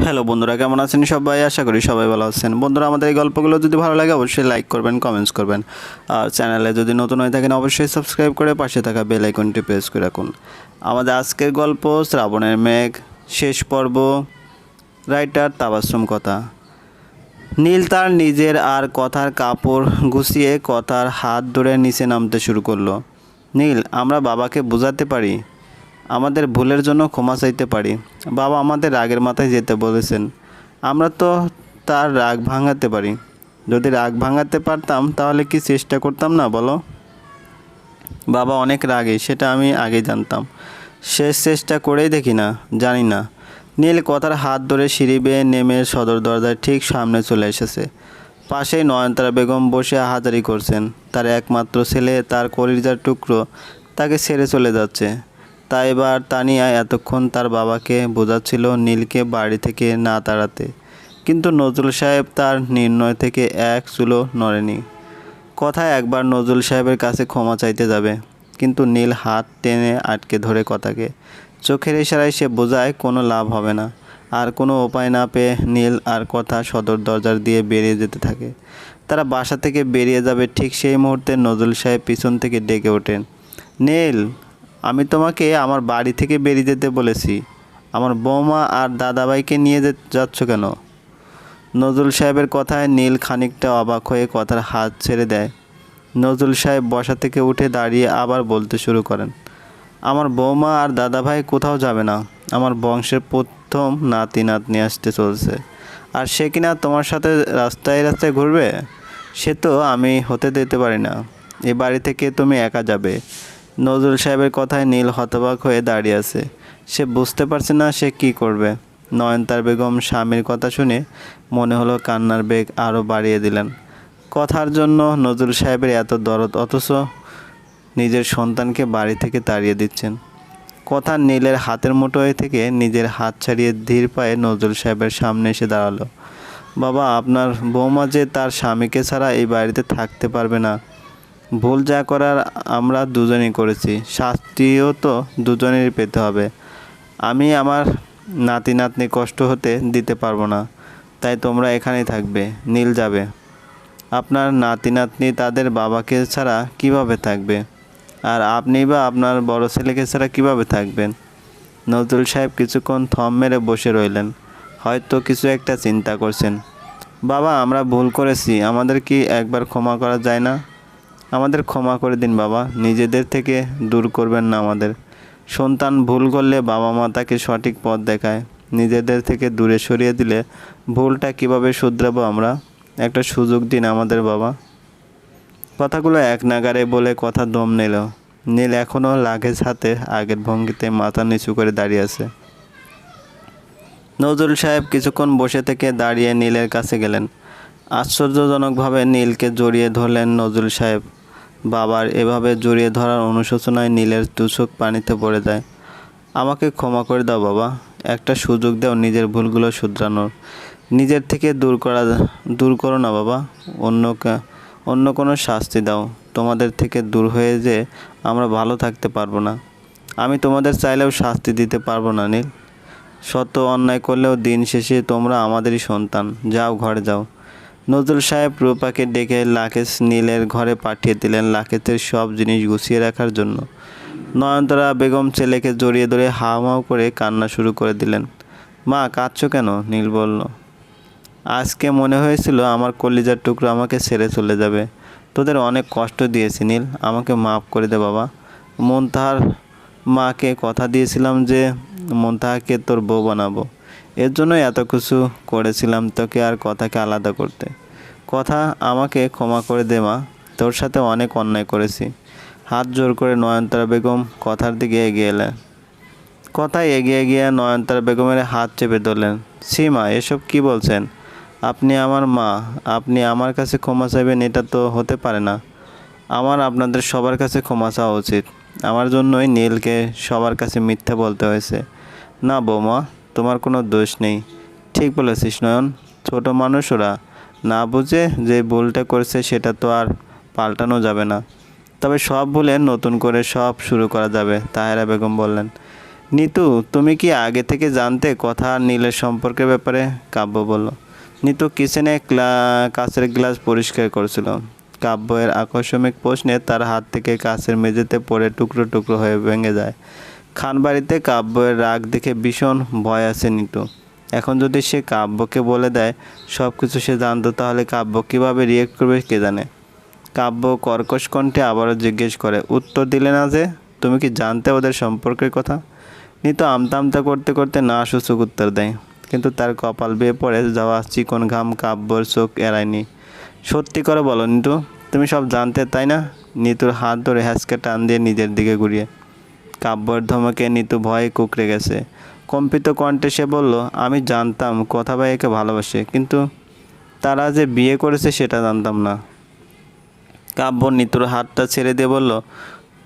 Hello বন্ধুরা, কেমন আছেন সবাই? আশা করি সবাই ভালো আছেন। বন্ধুরা, আমাদের এই গল্পগুলো যদি ভালো লাগে, অবশ্যই লাইক করবেন কমেন্টস করবেন। আর চ্যানেলে যদি নতুন হয়ে থাকেন, অবশ্যই সাবস্ক্রাইব করে পাশে থাকা বেল আইকনটি প্রেস করে রাখুন। আমাদের আজকের গল্প, শ্রাবণের মেঘ, শেষ পর্ব রাইটার তাবাসুম কথা। নীল তার নিজের আর কথার কাপড় গুছিয়ে কথার হাত ধরে নিচে নামতে শুরু করল। নীল, আমরা বাবাকে বোঝাতে পারি? আমাদের ভুলের জন্য ক্ষমা চাইতে পারি। বাবা আমাদের রাগের মাথায় যেতে বলেছেন। আমরা তো তার রাগ ভাঙাতে পারি। যদি রাগ ভাঙাতে পারতাম, তাহলে কি চেষ্টা করতাম না, বলো? বাবা অনেক রাগে, সেটা আমি আগে জানতাম। শেষ চেষ্টা করেই দেখি না, জানি না। নীল কথার হাত ধরে সিঁড়ি বেয়ে নেমে সদর দরজার ঠিক সামনে চলে এসেছে। পাশেই নয়নতারা বেগম বসে হাজারি করছেন। তার একমাত্র ছেলে তার কলিজার টুকরো তাকে ছেড়ে চলে যাচ্ছে। তাই এবার তানিয়া এতক্ষণ তার বাবাকে বোঝাচ্ছিল নীলকে বাড়ি থেকে না তাড়াতে। কিন্তু নজরুল সাহেব তার নির্ণয় থেকে এক চুলো নড়েনি। কথায় একবার নজরুল সাহেবের কাছে ক্ষমা চাইতে যাবে। কিন্তু নীল হাত টেনে আটকে ধরে কথাকে। চোখের ইশারায় সে বোঝায় কোনো লাভ হবে না। আর কোনো উপায় না পেয়ে নীল আর কথা সদর দরজার দিয়ে বেরিয়ে যেতে থাকে। তারা বাসা থেকে বেরিয়ে যাবে ঠিক সেই মুহূর্তে নজরুল সাহেব পিছন থেকে ডেকে ওঠেন। নীল! আমি তোমাকে আমার বাড়ি থেকে বেরিয়ে যেতে বলেছি। আমার বৌমা আর দাদাভাইকে নিয়ে যাচ্ছ কেন? নজরুল সাহেবের কথায় নীল খানিকটা অবাক হয়ে কথার হাত ছেড়ে দেয়। নজরুল সাহেব বসা থেকে উঠে দাঁড়িয়ে আবার বলতে শুরু করেন, আমার বৌমা আর দাদাভাই কোথাও যাবে না। আমার বংশের প্রথম নাতি নাতনি আসতে চলছে। আর সে কিনা তোমার সাথে রাস্তায় রাস্তায় ঘুরবে? সে তো আমি হতে দিতে পারি না। এ বাড়ি থেকে তুমি একা যাবে। নজরুল সাহেবের কথায় নীল হতবাক হয়ে দাঁড়িয়ে আছে। সে বুঝতে পারছে না সে কি করবে। নয়নতার বেগম স্বামীর কথা শুনে মনে হলো কান্নার বেগ আরও বাড়িয়ে দিলেন। কথার জন্য নজরুল সাহেবের এত দরদ অথচ নিজের সন্তানকে বাড়ি থেকে তাড়িয়ে দিচ্ছেন। কথা নীলের হাতের মুঠোয় থেকে নিজের হাত ছাড়িয়ে ধীর পায়ে নজরুল সাহেবের সামনে এসে দাঁড়াল। বাবা, আপনার বৌমা যে তার স্বামীকে ছাড়া এই বাড়িতে থাকতে পারবে না ভুল যা করার আমরা দুজনেই করেছি, শাস্তিও তো দুজনেরই পেতে হবে। আমি আমার নাতি নাতনি কষ্ট হতে দিতে পারব না, তাই তোমরা এখানেই থাকবে, নীল যাবে। আপনার নাতি নাতনি তাদের বাবাকে ছাড়া কীভাবে থাকবে? আর আপনি বা আপনার বড় ছেলেকে ছাড়া কীভাবে থাকবেন? নজরুল সাহেব কিছুক্ষণ থম মেরে বসে রইলেন, হয়তো কিছু একটা চিন্তা করছেন। বাবা, আমরা ভুল করেছি, আমাদের কি একবার ক্ষমা করা যায় না? আমাদের ক্ষমা করে দিন বাবা। নিজেদের থেকে দূর করবেন না আমাদের। সন্তান ভুল করলে বাবা মা তাকে সঠিক পথ দেখায়। নিজেদের থেকে দূরে সরিয়ে দিলে ভুলটা কীভাবে শুধরাবো আমরা? একটা সুযোগ দিন আমাদের বাবা। কথাগুলো এক নাগারে বলে কথা দম নিল। নীল এখনও লাগেজ হাতে আগের ভঙ্গিতে মাথা নিচু করে দাঁড়িয়ে আছে। নজরুল সাহেব কিছুক্ষণ বসে থেকে দাঁড়িয়ে নীলের কাছে গেলেন। আশ্চর্যজনকভাবে নীলকে জড়িয়ে ধরলেন নজরুল সাহেব। বাবার এভাবে জড়িয়ে ধরার অনুশোচনায় নীলের দুচোখ পানিতে পড়ে যায়। আমাকে ক্ষমা করে দাও বাবা, একটা সুযোগ দাও নিজের ভুলগুলো শুধরানোর। নিজের থেকে দূর করা, দূর করো না বাবা অন্য অন্য কোনো শাস্তি দাও। তোমাদের থেকে দূর হয়ে যে আমরা ভালো থাকতে পারব না। আমি তোমাদের চাইলেও শাস্তি দিতে পারব না, নীল। শত অন্যায় করলেও দিন শেষে তোমরা আমাদেরই সন্তান। যাও, ঘরে যাও। নজরুল সাহেব রূপাকে ডেকে লাকেশ নীলের ঘরে পাঠিয়ে দিলেন লাকেশের সব জিনিস গুছিয়ে রাখার জন্য। নয়নতারা বেগম ছেলেকে জড়িয়ে ধরে হাওমাও করে কান্না শুরু করে দিলেন। মা, কাঁদছো কেন? নীল বলল। আজকে মনে হয়েছিল আমার কলিজার টুকরো আমাকে ছেড়ে চলে যাবে। তোদের অনেক কষ্ট দিয়েছি নীল, আমাকে মাফ করে দে বাবা। মন মাকে কথা দিয়েছিলাম যে মন তাহাকে তোর বউ বানাবো। এর জন্যই এত কিছু করেছিলাম তোকে আর কথাকে আলাদা করতে। কথা আমাকে ক্ষমা করে দে, মা। তোর সাথে অনেক অন্যায় করেছি। হাত জোর করে নয়নতারা বেগম কথার দিকে এগিয়ে এলেন। কথায় এগিয়ে গিয়ে নয়নতারা বেগমের হাত চেপে ধরলেন। সীমা এসব কি বলছেন? আপনি আমার মা, আপনি আমার কাছে ক্ষমা চাইবেন এটা তো হতে পারে না। আমার আপনাদের সবার কাছে ক্ষমা চাওয়া উচিত। আমার জন্যই নীলকে সবার কাছে মিথ্যা বলতে হয়েছে। না, বৌমা। তোমার কোনো দোষ নেই। ঠিক বলেছিস নয়ন। ছোট মানুষ ওরা না বুঝে যে ভুলটা করেছে সেটা তো আর পাল্টানো যাবে না। তবে সব ভুলে নতুন করে সব শুরু করা যাবে, তাহেরা বেগম বললেন। নিতু, তুমি কি আগে থেকে জানতে কথা আর নীলের সম্পর্কের ব্যাপারে? কাব্য বলল। নিতু কিচেনে কাঁচের গ্লাস পরিষ্কার করছিল। কাব্যের আকস্মিক প্রশ্নে তার হাত থেকে কাঁচের মেঝেতে পড়ে টুকরো টুকরো হয়ে ভেঙে যায়। খানবাড়িতে কাব্যের রাগ দেখে ভীষণ ভয় আছে নিতু এখন যদি সে কাব্যকে বলে দেয় সব কিছু সে জানতো, তাহলে কাব্য কীভাবে রিয়েক্ট করবে কে জানে? কাব্য কর্কশ কণ্ঠে আবারও জিজ্ঞেস করে, উত্তর দিলে না যে? তুমি কি জানতে ওদের সম্পর্কের কথা? নিতু আমতা আমতা করতে করতে না সূচক উত্তর দেয়, কিন্তু তার কপাল বেয়ে পড়ে যাওয়া চিকন ঘাম কাব্যর চোখ এড়ায়নি। সত্যি করে বলো নিতু তুমি সব জানতে তাই না? নিতুর হাত ধরে হ্যাঁচকে টান দিয়ে নিজের দিকে ঘুরিয়ে। কাব্যর ধমকে নিতু ভয়ে কুকড়ে গেছে। কম্পিত কণ্ঠে সে বলল, আমি জানতাম, কথা ভাইকে ভালোবাসে, কিন্তু তারা যে বিয়ে করেছে সেটা জানতাম না। কাব্য নিতুর হাতটা ছেড়ে দিয়ে বলল,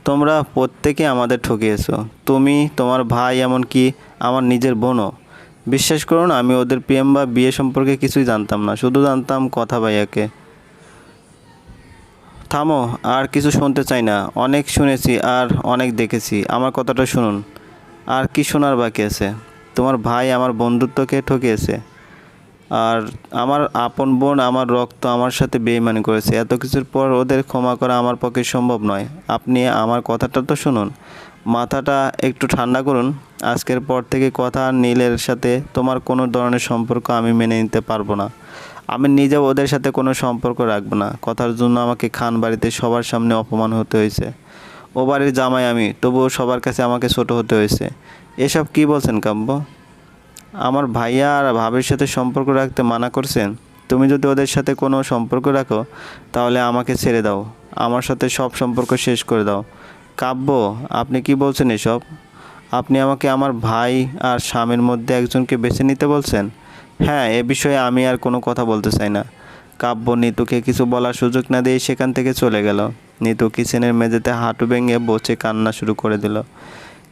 তোমরা প্রত্যেকে আমাদের ঠকিয়েছো। তুমি, তোমার ভাই, এমনকি আমার নিজের বোনও। বিশ্বাস করুন আমি ওদের প্রেম বা বিয়ে সম্পর্কে কিছুই জানতাম না, শুধু জানতাম কথা ভাইয়াকে। থামো, আর কিছু শুনতে চাই না। অনেক শুনেছি আর অনেক দেখেছি। আমার কথাটা শুনুন। আর কি শোনার বাকি আছে? তোমার ভাই আমার বন্ধুত্বকে ঠকিয়েছে। আর আমার আপন বোন আমার রক্ত আমার সাথে বেইমানি করেছে। এত কিছুর পর ওদের ক্ষমা করা আমার পক্ষে সম্ভব নয়। আপনি আমার কথাটা তো শুনুন। মাথাটা একটু ঠান্ডা করুন। আজকের পর থেকে কথা নীলের সাথে তোমার কোনো ধরনের সম্পর্ক আমি মেনে নিতে পারব না। আমি নিজেও ওদের সাথে কোনো সম্পর্ক রাখব না। কথার জন্য আমাকে খান বাড়িতে সবার সামনে অপমান হতে হয়েছে। ও বাড়ির জামাই আমি, তবুও সবার কাছে আমাকে ছোট হতে হয়েছে। এসব কি বলছেন কাব্য? আমার ভাইয়া আর ভাবির সাথে সম্পর্ক রাখতে মানা করছেন? তুমি যদি ওদের সাথে কোনো সম্পর্ক রাখো, তাহলে আমাকে ছেড়ে দাও। আমার সাথে সব সম্পর্ক শেষ করে দাও। কাব্য, আপনি কি বলছেন এসব? আপনি আমাকে আমার ভাই আর স্বামীর মধ্যে একজনকে বেছে নিতে বলছেন? হ্যাঁ এ বিষয়ে আমি আর কোনো কথা বলতে চাই না। কাব্য নিতুকে কিছু বলার সুযোগ না দিয়ে সেখান থেকে চলে গেল। নিতু কিচেনের মেঝেতে হাঁটু ভেঙে বসে কান্না শুরু করে দিল।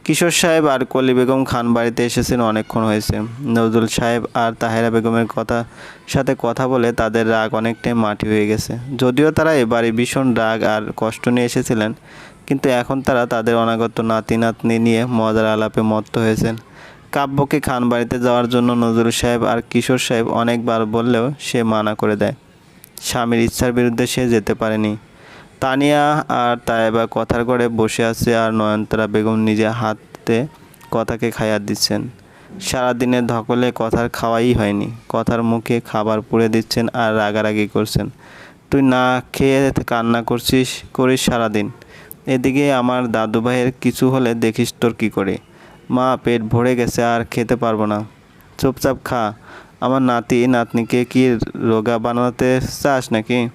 কিশোর সাহেব আর কলি বেগম খান বাড়িতে এসেছেন অনেকক্ষণ হয়েছে। নজরুল সাহেব আর তাহেরা বেগমের কথা সাথে কথা বলে তাদের রাগ অনেকটাই মাটি হয়ে গেছে। যদিও তারা এবারে ভীষণ রাগ আর কষ্ট নিয়ে এসেছিলেন, কিন্তু এখন তারা তাদের অনাগত নাতি নাতনি নিয়ে মজার আলাপে মত্ত হয়েছেন। কাব্যকে খান বাড়িতে যাওয়ার জন্য নজরুল সাহেব আর কিশোর সাহেব অনেকবার বললেও সে মানা করে দেয়। স্বামীর ইচ্ছার বিরুদ্ধে সে যেতে পারেনি। তানিয়া আর তাইবা কথার ঘরে বসে আছে আর নয়নতারা বেগম নিজে হাতে কথাকে খাইয়া দিচ্ছেন। সারাদিনের ধকলে কথার খাওয়াই হয়নি। কথার মুখে খাবার পুড়ে দিচ্ছেন আর রাগারাগি করছেন। তুই না খেয়ে কান্না করছিস, করিস সারাদিন। এদিকে আমার দাদু ভাইয়ের কিছু হলে দেখিস তোর কী করে। মা পেট ভরে গেছে, আর খেতে পারব না। চুপচাপ খা। আমার নাতি, নাতনিকে কি রোগা বানাতে চাস নাকি?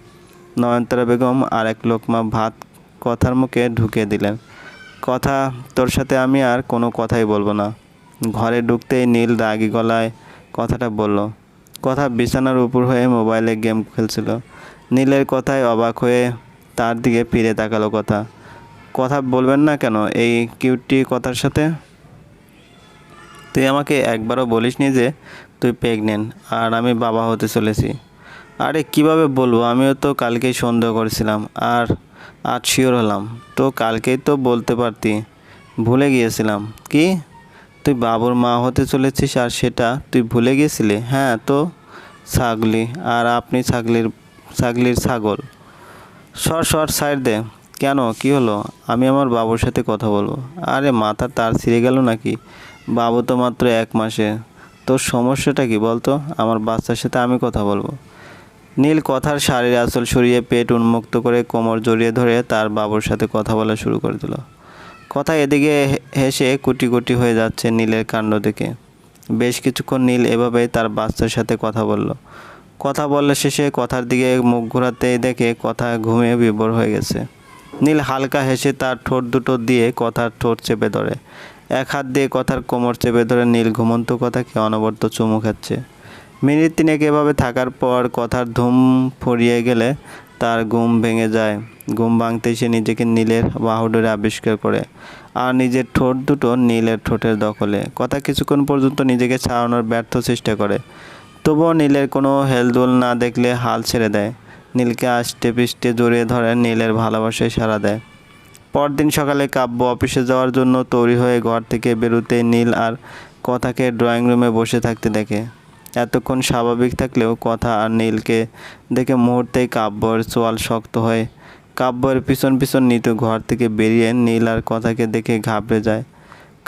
নয়নতারা বেগম আর এক লোকমা ভাত কথার মুখে ঢুকিয়ে দিলেন। কথা, তোর সাথে আমি আর কোনো কথাই বলব না। ঘরে ঢুকতেই নীল রাগি গলায় কথাটা বলল। কথা বিছানার উপর হয়ে মোবাইলে গেম খেলছিল। নীলের কথায় অবাক হয়ে তার দিকে ফিরে তাকালো কথা। কথা বলবেন না কেন এই কিউটি কথার সাথে? তুই আমাকে একবারও বলিসনি যে তুই প্রেগনেন্ট আর আমি বাবা হতে চলেছি। আরে কীভাবে বলব? আমিও তো কালকেই সন্দেহ করেছিলাম, আর আজ শিওর হলাম। তো কালকেই তো বলতে পারতি, ভুলে গিয়েছিলাম। কি? তুই বাবুর মা হতে চলেছিস আর সেটা তুই ভুলে গিয়েছিলি? হ্যাঁ তো ছাগলি, আর আপনি ছাগলির ছাগলির ছাগল। সর সর, সাইড দে। কেন? কি হলো? আমি আমার বাবুর সাথে কথা বলব। আরে মাথা তার ছিঁড়ে গেল নাকি? বাবু তো মাত্র এক মাসে। তোর সমস্যাটা কি বলতো? আমার বাচ্চার সাথে আমি কথা বলব। নীল কথার শাড়ির আঁচল সরিয়ে পেট উন্মুক্ত করে কোমর জড়িয়ে ধরে তার বাবুর সাথে কথা বলা শুরু করে দিল। কথা এদিকে হেসে কুটি কুটি হয়ে যাচ্ছে নীলের কাণ্ড দেখে। বেশ কিছুক্ষণ নীল এভাবেই তার বাচ্চার সাথে কথা বলল। কথা বললে শেষে কথার দিকে মুখ ঘোরাতেই দেখে কথা ঘুমিয়ে বিভোর হয়ে গেছে। নীল হালকা হেসে তার ঠোঁট দুটো দিয়ে কথার ঠোঁট চেপে ধরে। এক হাত দিয়ে কথার কোমর চেপে ধরে নীল ঘুমন্ত কথাকে অনবরত চুমু খাচ্ছে। মিনিট তিনেক এভাবে থাকার পর কথার ধুম ফুরিয়ে গেলে তার ঘুম ভেঙে যায়। ঘুম ভাঙতে সে নিজেকে নীলের বাহুডোরে আবিষ্কার করে আর নিজের ঠোঁট দুটো নীলের ঠোঁটের দখলে। কথা কিছুক্ষণ পর্যন্ত নিজেকে ছাড়ানোর ব্যর্থ চেষ্টা করে। তবুও নীলের কোনো হেলদোল না দেখলে হাল ছেড়ে দেয়। নীলকে আষ্টে পিষ্টে জড়িয়ে ধরে নীলের ভালোবাসায় সাড়া দেয়। পরদিন সকালে কাব্য অফিসে যাওয়ার জন্য তৈরি হয়ে ঘর থেকে বেরোতে নীল আর কথাকে ড্রয়িং রুমে বসে থাকতে দেখে। এতক্ষণ স্বাভাবিক থাকলেও কথা আর নীলকে দেখে মুহূর্তেই কাব্যর চোয়াল শক্ত হয়ে কাব্যের পিছন পিছন নিতু ঘর থেকে বেরিয়ে নীল আর কথাকে দেখে ঘাবড়ে যায়।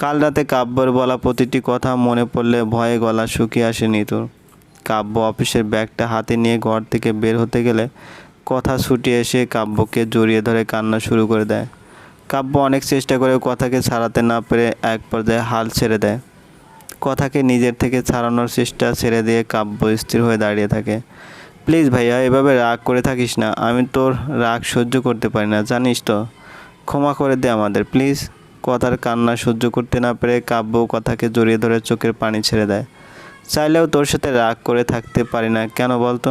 কাল রাতে কাব্যর বলা প্রতিটি কথা মনে পড়লে ভয়ে গলা শুকিয়ে আসে নিতুর। কাব্য অফিসের ব্যাগটা হাতে নিয়ে ঘর থেকে বের হতে গেলে কথা ছুটে এসে কাব্যকে জড়িয়ে ধরে কান্না শুরু করে দেয়। কাব্য অনেক চেষ্টা করে কথাকে ছাড়াতে না পেরে এক পর্যায়ে হাল ছেড়ে দেয়। কথাকে নিজের থেকে ছাড়ানোর চেষ্টা ছেড়ে দিয়ে কাব্য স্থির হয়ে দাঁড়িয়ে থাকে। প্লিজ ভাইয়া, এভাবে রাগ করে থাকিস না। আমি তোর রাগ সহ্য করতে পারি না, জানিস তো। ক্ষমা করে দে আমাদের, প্লিজ। কথার কান্না সহ্য করতে না পেরে কাব্য কথাকে জড়িয়ে ধরে চোখের পানি ছেড়ে দেয়। চাইলেও তোর সাথে রাগ করে থাকতে পারি না, কেন বলতো?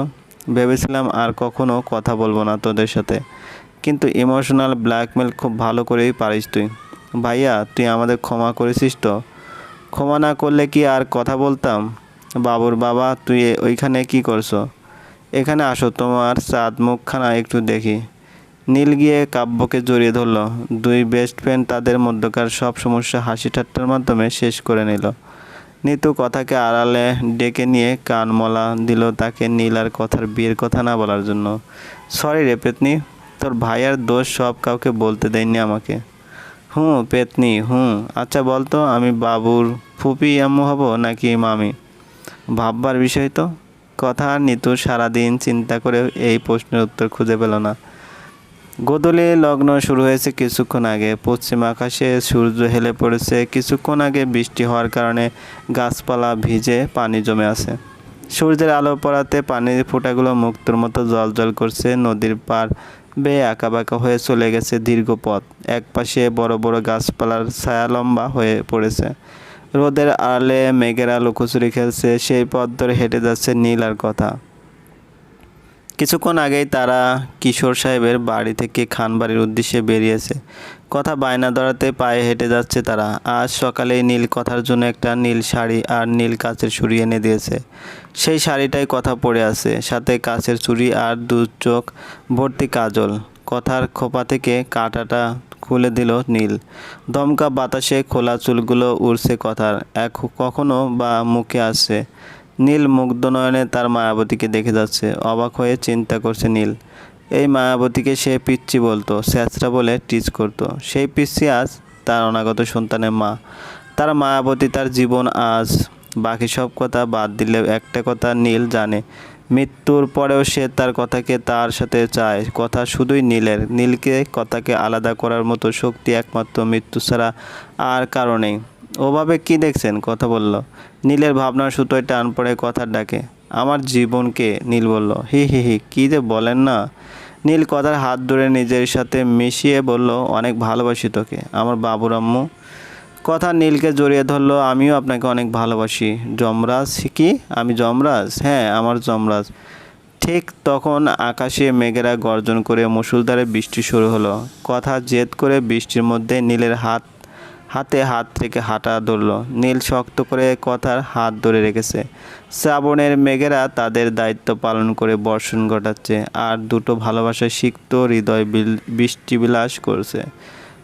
ভেবেছিলাম আর কখনো কথা বলব না তোদের সাথে। কিন্তু ইমোশনাল ব্ল্যাকমেল খুব ভালো করেই পারিস তুই। ভাইয়া, তুই আমাদের ক্ষমা করেছিস তো। ক্ষমা না করলে কি আর কথা বলতাম? বাবুর বাবা, তুই ওইখানে কি করছ? এখানে আসো, তোমার চাঁদ মুখখানা একটু দেখি। নীল গিয়ে কাব্যকে জড়িয়ে ধরলো। দুই বেস্ট ফ্রেন্ড তাদের মধ্যকার সব সমস্যা হাসি ঠাট্টার মাধ্যমে শেষ করে নিল। নিতু কথাকে আড়ালে ডেকে নিয়ে কান মলা দিল তাকে নীল আর কথার বিয়ের কথা না বলার জন্য। সরি রে, পেতনি। তোর ভাইয়ার দোষ সব কাউকে বলতে দেয়নি আমাকে। হুঁ, পেতনি, হুঁ। আচ্ছা বলতো আমি বাবুর ফুপি আম্মু হব নাকি মামি? ভাববার বিষয় তো। কথা আর নিতু সারাদিন চিন্তা করে এই প্রশ্নের উত্তর খুঁজে পেল না। গোদলে লগ্ন শুরু হয়েছে কিছুক্ষণ আগে। পশ্চিম আকাশে সূর্য হেলে পড়েছে। কিছুক্ষণ আগে বৃষ্টি হওয়ার কারণে গাছপালা ভিজে পানি জমে আছে। সূর্যের আলো পড়াতে পানির ফোঁটাগুলো মুক্তোর মতো জল জল করছে। নদীর পার বেয়ে আঁকাবাঁকা হয়ে চলে গেছে দীর্ঘ পথ। একপাশে বড় বড় গাছপালার ছায়া লম্বা হয়ে পড়েছে। রোদের আড়ালে মেঘেরা লুকোচুরি খেলছে, সেই পথ ধরে হেঁটে যাচ্ছে নীল আর কথা। কিছুক্ষণ আগেই তারা কিশোর সাহেবের বাড়ি থেকে খানবাড়ির উদ্দেশ্যে বেরিয়েছে। কথা বায়না ধরাতে পায়ে হেঁটে যাচ্ছে তারা। আজ সকালেই নীল কথার জন্য একটা নীল শাড়ি আর নীল কাচের চুড়ি এনে দিয়েছে। সেই শাড়িটাই কথা পরে আছে। সাথে কাচের চুড়ি আর দু চোখ ভর্তি কাজল। কথার খোপা থেকে কাঁটাটা খুলে দিল নীল। দমকা বাতাসে খোলা চুলগুলো উড়ছে কথার। এক কখনো বা মুখে আসছে। নীল মুগ্ধ নয়নে তার মায়াবতীকে দেখে যাচ্ছে। অবাক হয়ে চিন্তা করছে নীল। এই মায়াবতীকে সে পিচ্ছি বলতো স্যাঁচরা বলে টিচ করতো। সেই পিচ্ছি আজ তার অনাগত সন্তানের মা। তার মায়াবতী তার জীবন আজ। বাকি সব কথা বাদ দিলেও একটা কথা নীল জানে। মৃত্যুর পরেও সে তার কথাকে তার সাথে চায়। কথা শুধুই নীলের। নীলকে কথাকে আলাদা করার মতো শক্তি একমাত্র মৃত্যু ছাড়া আর কারণেই ওভাবে কি দেখছেন? কথা বলল। নীলের ভাবনার সুতোয় টান পড়ে কথার ডাকে। আমার জীবনকে, নীল বলল। হি হি হি, কী যে বলেন না। নীল কথার হাত ধরে নিজের সাথে মিশিয়ে বলল, অনেক ভালোবাসি তোকে, আমার বাবুর আম্মু কথা নীলকে জড়িয়ে ধরলো, আমিও আপনাকে অনেক ভালোবাসি। যমরাজ কি? আমি যমরাজ? হ্যাঁ আমার যমরাজ। ঠিক তখন আকাশে মেঘেরা গর্জন করে মুসুলধারে বৃষ্টি শুরু হলো। কথা জেদ করে বৃষ্টির মধ্যে নীলের হাত হাতে হাত রেখে হাঁটা ধরলো। নীল শক্ত করে কথার হাত ধরে রেখেছে। শ্রাবণের মেঘেরা তাদের দায়িত্ব পালন করে বর্ষণ ঘটাচ্ছে আর দুটো ভালোবাসায় সিক্ত হৃদয় বিল- বৃষ্টি বিলাস করছে।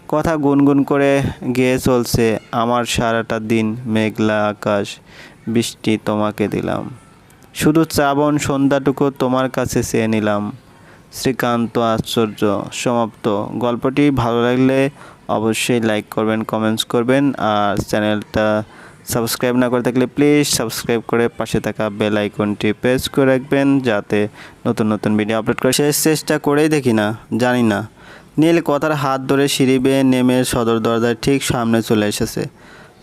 কথা গুনগুন করে গেয়ে চলছে, আমার সারাটা দিন মেঘলা আকাশ, বৃষ্টি তোমাকে দিলাম। শুধু শ্রাবণ সন্ধ্যাটুকু তোমার কাছে চেয়ে নিলাম। শ্রীকান্ত আশ্চর্য, সমাপ্ত। গল্পটি ভালো লাগলে অবশ্যই লাইক করবেন কমেন্টস করবেন, আর চ্যানেলটা সাবস্ক্রাইব না করে থাকলে প্লিজ সাবস্ক্রাইব করে পাশে থাকা বেল আইকনটি প্রেস করে রাখবেন, যাতে নতুন নতুন ভিডিও আপলোড করে শেষ চেষ্টা করেই দেখি না, জানি না। নীল কথার হাত ধরে সিঁড়ি বেয়ে নেমে সদর দরজার ঠিক সামনে চলে এসেছে।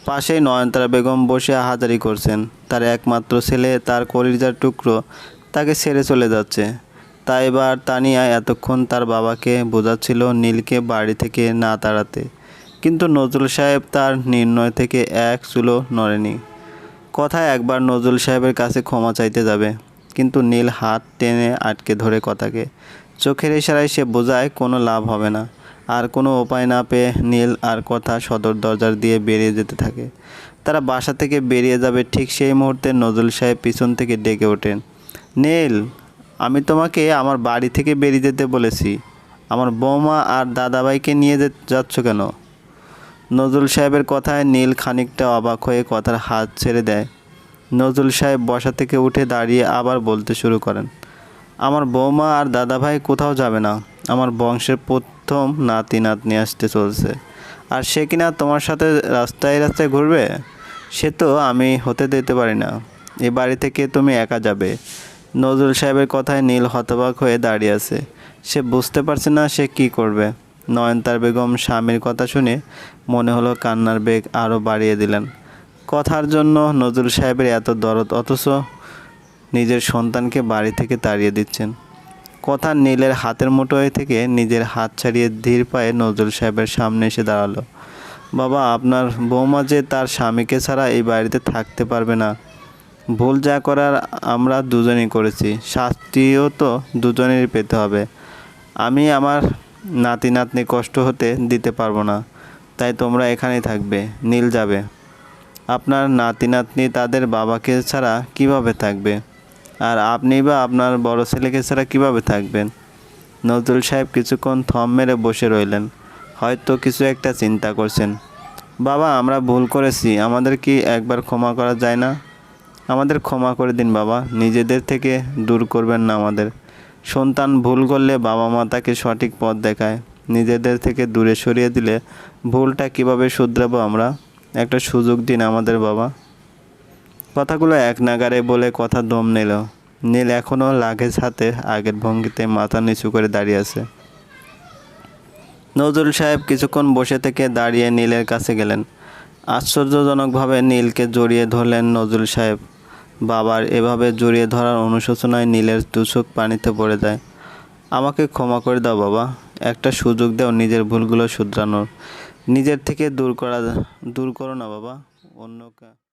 পাশেই নয়নতারা বেগম বসে হাজারি করছেন। তার একমাত্র ছেলে, তার কলিজার টুকরো তাকে ছেড়ে চলে যাচ্ছে। তাই এবার তানিয়া এতক্ষণ তার বাবাকে বোঝাচ্ছিল নীলকে বাড়ি থেকে না তাড়াতে। কিন্তু নজরুল সাহেব তার নির্ণয় থেকে এক চুলো নড়েনি। কথায় একবার নজরুল সাহেবের কাছে ক্ষমা চাইতে যাবে। কিন্তু নীল হাত টেনে আটকে ধরে কথাকে। চোখের ইশারায় সে বোঝায় কোনো লাভ হবে না। আর কোনো উপায় না পেয়ে নীল আর কথা সদর দরজার দিয়ে বেরিয়ে যেতে থাকে। তারা বাসা থেকে বেরিয়ে যাবে ঠিক সেই মুহূর্তে নজরুল সাহেব পিছন থেকে ডেকে ওঠেন। নীল! আমি তোমাকে আমার বাড়ি থেকে বেরিয়ে যেতে বলেছি। আমার বৌমা আর দাদাভাইকে নিয়ে যাচ্ছ কেন? নজরুল সাহেবের কথায় নীল খানিকটা অবাক হয়ে কথার হাত ছেড়ে দেয়। নজরুল সাহেব বসা থেকে উঠে দাঁড়িয়ে আবার বলতে শুরু করেন, আমার বৌমা আর দাদাভাই কোথাও যাবে না। আমার বংশের প্রথম নাতি নাতনি আসতে চলছে। আর সে কিনা তোমার সাথে রাস্তায় রাস্তায় ঘুরবে? সে তো আমি হতে দিতে পারি না। এ বাড়ি থেকে তুমি একা যাবে। নজরুল সাহেবের কথায় নীল হতবাক হয়ে দাঁড়িয়ে আছে। সে বুঝতে পারছে না সে কি করবে। নয়নতার বেগম স্বামীর কথা শুনে মনে হলো কান্নার বেগ আরও বাড়িয়ে দিলেন। কথার জন্য নজরুল সাহেবের এত দরদ, অথচ নিজের সন্তানকে বাড়ি থেকে তাড়িয়ে দিচ্ছেন। কথা নীলের হাতের মুঠোয় থেকে নিজের হাত ছাড়িয়ে ধীর পায়ে নজরুল সাহেবের সামনে এসে দাঁড়াল। বাবা, আপনার বৌমা যে তার স্বামীকে ছাড়া এই বাড়িতে থাকতে পারবে না ভুল যা করার আমরা দুজনেই করেছি, শাস্তিও তো দুজনেরই পেতে হবে। আমি আমার নাতি নাতনি কষ্ট হতে দিতে পারব না, তাই তোমরা এখানেই থাকবে, নীল যাবে। আপনার নাতি নাতনি তাদের বাবাকে ছাড়া কীভাবে থাকবে? আর আপনি বা আপনার বড় ছেলেকে ছাড়া কীভাবে থাকবেন? নজরুল সাহেব কিছুক্ষণ থম মেরে বসে রইলেন, হয়তো কিছু একটা চিন্তা করছেন। বাবা, আমরা ভুল করেছি, আমাদের কি একবার ক্ষমা করা যায় না? আমাদের ক্ষমা করে দিন বাবা। নিজেদের থেকে দূর করবেন না আমাদের। সন্তান ভুল করলে বাবা মা তাকে সঠিক পথ দেখায়। নিজেদের থেকে দূরে সরিয়ে দিলে ভুলটা কীভাবে শুধরাবো আমরা? একটা সুযোগ দিন আমাদের বাবা। কথাগুলো এক নাগারে বলে কথা দম নিল। নীল এখনও লাগেজ হাতে আগের ভঙ্গিতে মাথা নিচু করে দাঁড়িয়ে আছে। নজরুল সাহেব কিছুক্ষণ বসে থেকে দাঁড়িয়ে নীলের কাছে গেলেন। আশ্চর্যজনকভাবে নীলকে জড়িয়ে ধরলেন নজরুল সাহেব। বাবার এভাবে জড়িয়ে ধরার অনুশোচনায় নীলের দুচোখ পানিতে পড়ে যায়। আমাকে ক্ষমা করে দাও বাবা। একটা সুযোগ দাও নিজের ভুলগুলো শুধরানোর। নিজের থেকে দূর করা, দূর করো না বাবা। অন্যকে